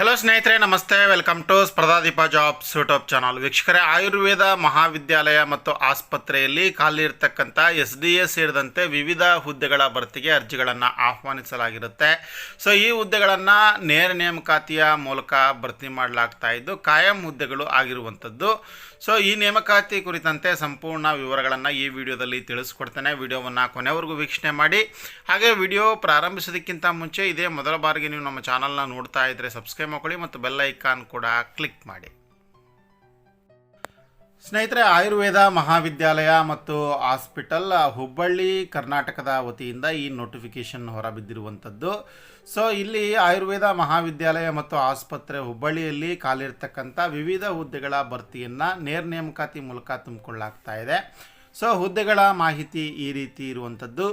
Hello ಸ್ನೇಹಿತರೆ, ನಮಸ್ತೆ. Welcome to Spardhadeepa jobs YouTube channel ವೀಕ್ಷಕರೇ, ಆಯುರ್ವೇದ ಮಹಾವಿದ್ಯಾಲಯ ಮತ್ತು ಆಸ್ಪತ್ರೆಯಲ್ಲಿ ಖಾಲಿ ಇರತಕ್ಕಂಥ ಎಸ್ ಡಿ ಎಸ್ ಸೇರಿದಂತೆ ವಿವಿಧ ಹುದ್ದೆಗಳ ಭರ್ತಿಗೆ ಅರ್ಜಿಗಳನ್ನು ಆಹ್ವಾನಿಸಲಾಗಿರುತ್ತೆ. ಸೊ ಈ ಹುದ್ದೆಗಳನ್ನು ನೇರ ನೇಮಕಾತಿಯ ಮೂಲಕ ಭರ್ತಿ ಮಾಡಲಾಗ್ತಾ ಇದ್ದು, ಕಾಯಂ ಹುದ್ದೆಗಳು ಆಗಿರುವಂಥದ್ದು. ಸೊ ಈ ನೇಮಕಾತಿ ಕುರಿತಂತೆ ಸಂಪೂರ್ಣ ವಿವರಗಳನ್ನು ಈ ವಿಡಿಯೋದಲ್ಲಿ ತಿಳಿಸ್ಕೊಡ್ತೇನೆ. ವಿಡಿಯೋವನ್ನು ಕೊನೆವರೆಗೂ ವೀಕ್ಷಣೆ ಮಾಡಿ. ಹಾಗೆ ವಿಡಿಯೋ ಪ್ರಾರಂಭಿಸೋದಕ್ಕಿಂತ ಮುಂಚೆ ಇದೇ ಮೊದಲ ಬಾರಿಗೆ ನೀವು ನಮ್ಮ ಚಾನಲ್ನ ನೋಡ್ತಾ ಇದ್ದರೆ ಸಬ್ಸ್ಕ್ರೈಬ್ ಮಾಡ್ಕೊಳ್ಳಿ ಮತ್ತು ಬೆಲ್ ಐಕಾನ್ ಕೂಡ ಕ್ಲಿಕ್ ಮಾಡಿ. ಸ್ನೇಹಿತರೆ, ಆಯುರ್ವೇದ ಮಹಾವಿದ್ಯಾಲಯ ಮತ್ತು ಹಾಸ್ಪಿಟಲ್ ಹುಬ್ಬಳ್ಳಿ, ಕರ್ನಾಟಕದ ವತಿಯಿಂದ ಈ ನೋಟಿಫಿಕೇಶನ್ ಹೊರಬಿದ್ದಿರುವಂಥದ್ದು. ಸೊ ಇಲ್ಲಿ ಆಯುರ್ವೇದ ಮಹಾವಿದ್ಯಾಲಯ ಮತ್ತು ಆಸ್ಪತ್ರೆ ಹುಬ್ಬಳ್ಳಿಯಲ್ಲಿ ಖಾಲಿರ್ತಕ್ಕಂಥ ವಿವಿಧ ಹುದ್ದೆಗಳ ಭರ್ತಿಯನ್ನು ನೇರ ನೇಮಕಾತಿ ಮೂಲಕ ತುಂಬಿಕೊಳ್ಳಾಗ್ತಾ ಇದೆ. ಸೊ ಹುದ್ದೆಗಳ ಮಾಹಿತಿ ಈ ರೀತಿ ಇರುವಂಥದ್ದು.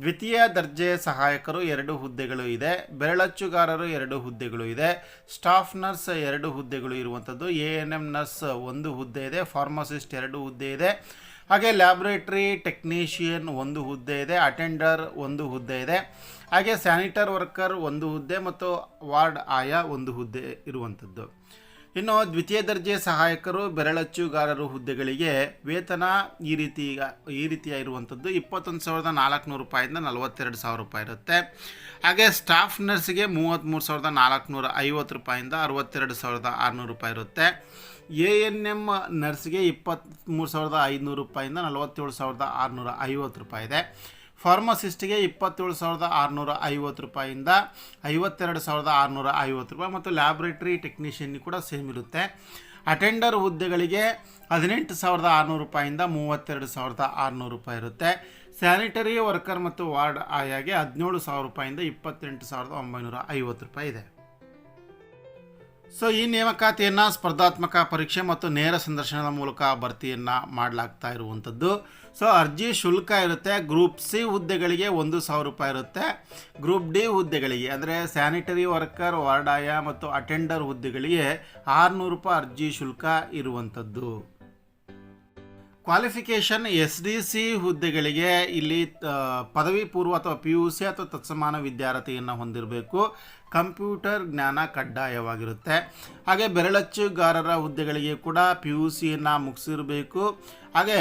ದ್ವಿತೀಯ ದರ್ಜೆ ಸಹಾಯಕರು ಎರಡು ಹುದ್ದೆಗಳು ಇದೆ. ಬೆರಳಚ್ಚುಗಾರರು ಎರಡು ಹುದ್ದೆಗಳು ಇದೆ. ಸ್ಟಾಫ್ ನರ್ಸ್ ಎರಡು ಹುದ್ದೆಗಳು ಇರುವಂಥದ್ದು. ಎ ಎನ್ ಎಂ ನರ್ಸ್ ಒಂದು ಹುದ್ದೆ ಇದೆ. ಫಾರ್ಮಸಿಸ್ಟ್ ಎರಡು ಹುದ್ದೆ ಇದೆ. ಹಾಗೆ ಲ್ಯಾಬ್ರೇಟ್ರಿ ಟೆಕ್ನಿಷಿಯನ್ ಒಂದು ಹುದ್ದೆ ಇದೆ. ಅಟೆಂಡರ್ ಒಂದು ಹುದ್ದೆ ಇದೆ. ಹಾಗೆ ಸ್ಯಾನಿಟರ್ ವರ್ಕರ್ ಒಂದು ಹುದ್ದೆ ಮತ್ತು ವಾರ್ಡ್ ಆಯಾ ಒಂದು ಹುದ್ದೆ ಇರುವಂಥದ್ದು. ಇನ್ನು ದ್ವಿತೀಯ ದರ್ಜೆ ಸಹಾಯಕರು ಬೆರಳಚ್ಚುಗಾರರು ಹುದ್ದೆಗಳಿಗೆ ವೇತನ ಈ ರೀತಿ ಈ ರೀತಿಯಾಗಿರುವಂಥದ್ದು ಇಪ್ಪತ್ತೊಂದು ಸಾವಿರದ ನಾಲ್ಕುನೂರು ರೂಪಾಯಿಂದ ನಲವತ್ತೆರಡು ಸಾವಿರ ರೂಪಾಯಿ ಇರುತ್ತೆ. ಹಾಗೆ ಸ್ಟಾಫ್ ನರ್ಸ್ಗೆ ಮೂವತ್ತ್ಮೂರು ಸಾವಿರದ ನಾಲ್ಕುನೂರ ಐವತ್ತು ರೂಪಾಯಿಂದ ಅರವತ್ತೆರಡು ಸಾವಿರದ ಆರುನೂರು ರೂಪಾಯಿ ಇರುತ್ತೆ. ಎ ಎನ್ ಎಂ ನರ್ಸ್ಗೆ ಇಪ್ಪತ್ತ್ಮೂರು ಸಾವಿರದ ಐನೂರು ರೂಪಾಯಿಂದ ನಲವತ್ತೇಳು ಸಾವಿರದ ಆರುನೂರ ಐವತ್ತು ರೂಪಾಯಿ ಇದೆ. ಫಾರ್ಮಸಿಸ್ಟ್ಗೆ ಇಪ್ಪತ್ತೇಳು ಸಾವಿರದ ಆರುನೂರ ಐವತ್ತು ರೂಪಾಯಿಂದ ಐವತ್ತೆರಡು ಸಾವಿರದ ಆರುನೂರ ಐವತ್ತು ರೂಪಾಯಿ ಮತ್ತು ಲ್ಯಾಬ್ರೇಟ್ರಿ ಟೆಕ್ನಿಷಿಯನ್ ಕೂಡ ಸೇಮ್ ಇರುತ್ತೆ. ಅಟೆಂಡರ್ ಹುದ್ದೆಗಳಿಗೆ ಹದಿನೆಂಟು ಸಾವಿರದ ಆರುನೂರು ರೂಪಾಯಿಂದ ಮೂವತ್ತೆರಡು ಸಾವಿರದ ಆರುನೂರು ರೂಪಾಯಿ ಇರುತ್ತೆ. ಸ್ಯಾನಿಟರಿ ವರ್ಕರ್ ಮತ್ತು ವಾರ್ಡ್ ಆಯಾಗೆ ಹದಿನೇಳು ಸಾವಿರ ರೂಪಾಯಿಂದ ಇಪ್ಪತ್ತೆಂಟು ಸಾವಿರದ ಒಂಬೈನೂರ ಐವತ್ತು ರೂಪಾಯಿ ಇದೆ. ಸೊ ಈ ನೇಮಕಾತಿಯನ್ನು ಸ್ಪರ್ಧಾತ್ಮಕ ಪರೀಕ್ಷೆ ಮತ್ತು ನೇರ ಸಂದರ್ಶನದ ಮೂಲಕ ಭರ್ತಿಯನ್ನು ಮಾಡಲಾಗ್ತಾ ಇರುವಂಥದ್ದು. ಸೊ ಅರ್ಜಿ ಶುಲ್ಕ ಇರುತ್ತೆ. ಗ್ರೂಪ್ ಸಿ ಹುದ್ದೆಗಳಿಗೆ ಒಂದು ಸಾವಿರ ರೂಪಾಯಿ ಇರುತ್ತೆ. ಗ್ರೂಪ್ ಡಿ ಹುದ್ದೆಗಳಿಗೆ, ಅಂದರೆ ಸ್ಯಾನಿಟರಿ ವರ್ಕರ್ ವಾರ್ಡಾಯ ಮತ್ತು ಅಟೆಂಡರ್ ಹುದ್ದೆಗಳಿಗೆ ಆರುನೂರು ರೂಪಾಯಿ ಅರ್ಜಿ ಶುಲ್ಕ ಇರುವಂಥದ್ದು. ಕ್ವಾಲಿಫಿಕೇಷನ್ ಎಸ್ ಡಿ ಸಿ ಹುದ್ದೆಗಳಿಗೆ ಇಲ್ಲಿ ಪದವಿ ಪೂರ್ವ ಅಥವಾ ಪಿ ಯು ಸಿ ಅಥವಾ ತತ್ಸಮಾನ ವಿದ್ಯಾರ್ಥಿಯನ್ನು ಹೊಂದಿರಬೇಕು. ಕಂಪ್ಯೂಟರ್ ಜ್ಞಾನ ಕಡ್ಡಾಯವಾಗಿರುತ್ತೆ. ಹಾಗೆ ಬೆರಳಚ್ಚುಗಾರರ ಹುದ್ದೆಗಳಿಗೆ ಕೂಡ ಪಿ ಯು ಸಿಯನ್ನು ಮುಗಿಸಿರಬೇಕು. ಹಾಗೆ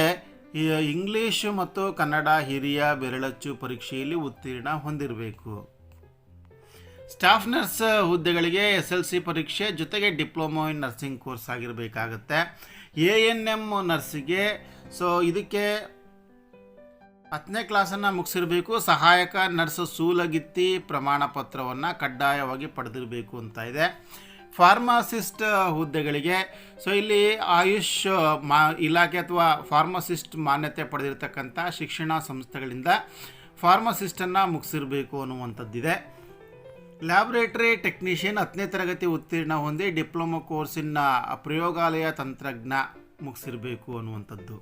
ಇಂಗ್ಲೀಷು ಮತ್ತು ಕನ್ನಡ ಹಿರಿಯ ಬೆರಳಚ್ಚು ಪರೀಕ್ಷೆಯಲ್ಲಿ ಉತ್ತೀರ್ಣ ಹೊಂದಿರಬೇಕು. ಸ್ಟಾಫ್ ನರ್ಸ್ ಹುದ್ದೆಗಳಿಗೆ ಎಸ್ ಎಲ್ ಸಿ ಪರೀಕ್ಷೆ ಜೊತೆಗೆ ಡಿಪ್ಲೊಮೊ ಇನ್ ನರ್ಸಿಂಗ್ ಕೋರ್ಸ್ ಆಗಿರಬೇಕಾಗತ್ತೆ. ಎ ಎನ್ ಎಂ ನರ್ಸಿಗೆ ಸೊ ಇದಕ್ಕೆ ಹತ್ತನೇ ಕ್ಲಾಸನ್ನು ಮುಗಿಸಿರಬೇಕು. ಸಹಾಯಕ ನರ್ಸ್ ಸೂಲಗಿತ್ತಿ ಪ್ರಮಾಣ ಪತ್ರವನ್ನು ಕಡ್ಡಾಯವಾಗಿ ಪಡೆದಿರಬೇಕು ಅಂತ ಇದೆ. ಫಾರ್ಮಾಸಿಸ್ಟ್ ಹುದ್ದೆಗಳಿಗೆ ಸೊ ಇಲ್ಲಿ ಆಯುಷ್, ಮಾ, ಇಲಾಖೆ ಅಥವಾ ಫಾರ್ಮಸಿಸ್ಟ್ ಮಾನ್ಯತೆ ಪಡೆದಿರತಕ್ಕಂಥ ಶಿಕ್ಷಣ ಸಂಸ್ಥೆಗಳಿಂದ ಫಾರ್ಮಸಿಸ್ಟನ್ನು ಮುಗಿಸಿರಬೇಕು ಅನ್ನುವಂಥದ್ದಿದೆ. ಲ್ಯಾಬ್ರೇಟರಿ ಟೆಕ್ನಿಷಿಯನ್ ಹತ್ತನೇ ತರಗತಿ ಉತ್ತೀರ್ಣ ಹೊಂದಿ ಡಿಪ್ಲೊಮೊ ಕೋರ್ಸಿನ ಪ್ರಯೋಗಾಲಯ ತಂತ್ರಜ್ಞ ಮುಗಿಸಿರಬೇಕು ಅನ್ನುವಂಥದ್ದು.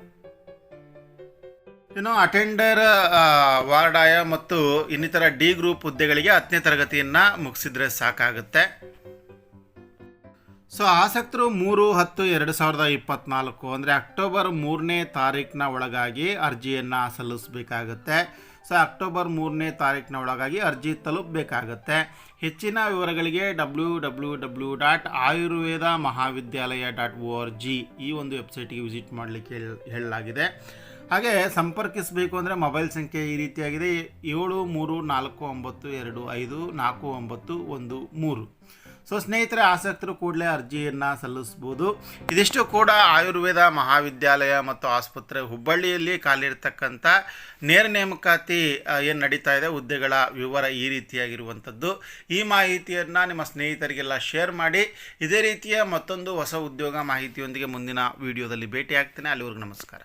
ಇನ್ನು ಅಟೆಂಡರ್ ವಾರ್ಡಾಯ ಮತ್ತು ಇನ್ನಿತರ ಡಿ ಗ್ರೂಪ್ ಹುದ್ದೆಗಳಿಗೆ ಹತ್ತನೇ ತರಗತಿಯನ್ನು ಮುಗಿಸಿದ್ರೆ ಸಾಕಾಗುತ್ತೆ. ಸೊ ಆಸಕ್ತರು ಮೂರು, ಹತ್ತು, ಎರಡು ಸಾವಿರದ ಇಪ್ಪತ್ತ್ನಾಲ್ಕು ಅಂದರೆ ಅಕ್ಟೋಬರ್ ಮೂರನೇ ತಾರೀಕಿನ ಒಳಗಾಗಿ ಅರ್ಜಿಯನ್ನು ಸಲ್ಲಿಸಬೇಕಾಗುತ್ತೆ. ಸೊ ಅಕ್ಟೋಬರ್ ಮೂರನೇ ತಾರೀಕಿನ ಒಳಗಾಗಿ ಅರ್ಜಿ ತಲುಪಬೇಕಾಗತ್ತೆ. ಹೆಚ್ಚಿನ ವಿವರಗಳಿಗೆ W W W dot Ayurveda Mahavidyalaya dot O R G ಈ ಒಂದು ವೆಬ್ಸೈಟಿಗೆ ವಿಸಿಟ್ ಮಾಡಲಿಕ್ಕೆ ಹೇಳ- ಹೇಳಲಾಗಿದೆ. ಹಾಗೆ ಸಂಪರ್ಕಿಸಬೇಕು ಅಂದರೆ ಮೊಬೈಲ್ ಸಂಖ್ಯೆ ಈ ರೀತಿಯಾಗಿದೆ. ಏಳು, ಮೂರು, ನಾಲ್ಕು, ಒಂಬತ್ತು, ಎರಡು, ಐದು, ನಾಲ್ಕು, ಒಂಬತ್ತು, ಒಂದು, ಮೂರು. ಸೊ ಸ್ನೇಹಿತರೆ, ಆಸಕ್ತರು ಕೂಡಲೇ ಅರ್ಜಿಯನ್ನು ಸಲ್ಲಿಸ್ಬೋದು. ಇದಿಷ್ಟು ಕೂಡ ಆಯುರ್ವೇದ ಮಹಾವಿದ್ಯಾಲಯ ಮತ್ತು ಆಸ್ಪತ್ರೆ ಹುಬ್ಬಳ್ಳಿಯಲ್ಲಿ ಖಾಲಿರ್ತಕ್ಕಂಥ ನೇರ ನೇಮಕಾತಿ ಏನು ನಡೀತಾ ಇದೆ, ಹುದ್ದೆಗಳ ವಿವರ ಈ ರೀತಿಯಾಗಿರುವಂಥದ್ದು. ಈ ಮಾಹಿತಿಯನ್ನು ನಿಮ್ಮ ಸ್ನೇಹಿತರಿಗೆಲ್ಲ ಶೇರ್ ಮಾಡಿ. ಇದೇ ರೀತಿಯ ಮತ್ತೊಂದು ಹೊಸ ಉದ್ಯೋಗ ಮಾಹಿತಿಯೊಂದಿಗೆ ಮುಂದಿನ ವಿಡಿಯೋದಲ್ಲಿ ಭೇಟಿಯಾಗ್ತೇನೆ. ಅಲ್ಲಿವರೆಗೂ ನಮಸ್ಕಾರ.